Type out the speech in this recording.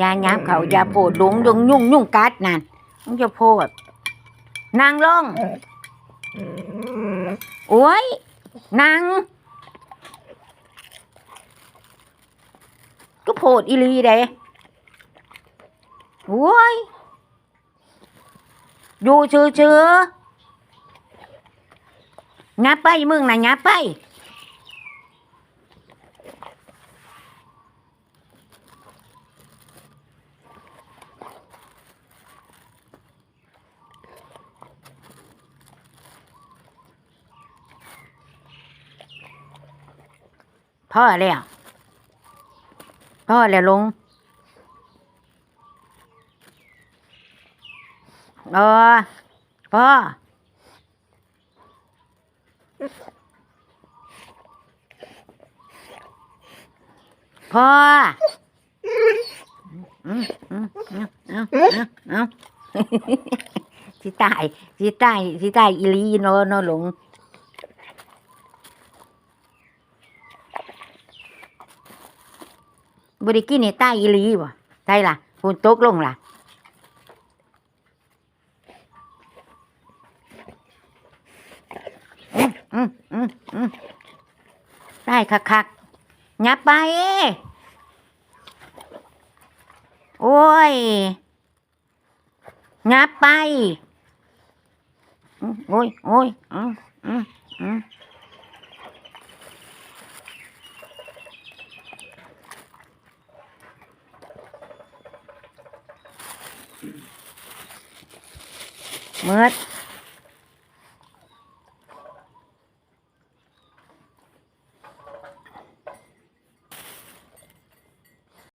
ยายับเขาอยาโพดลุงยุงยุ่งยุ่งกัดนั่นมึงจะโพดนางลงโอ้ยนางก็โพดอีหลีเด้โอ้ยอยู่ชื่อชื่อๆงับไปมึงนะงับไป พ่อแล้วพ่อแล้วลงเออพ่อพ่อสิตายสิตายสิตายอีลีเนาะเนาะหลง บริกินในใต้อีลีบ่ใช่ล่ะฝนตกลงล่ะได้คักคักๆยับไป โอ้ยงับไป โอ้ยโอ้ยอืมอืมอืม เมื่อ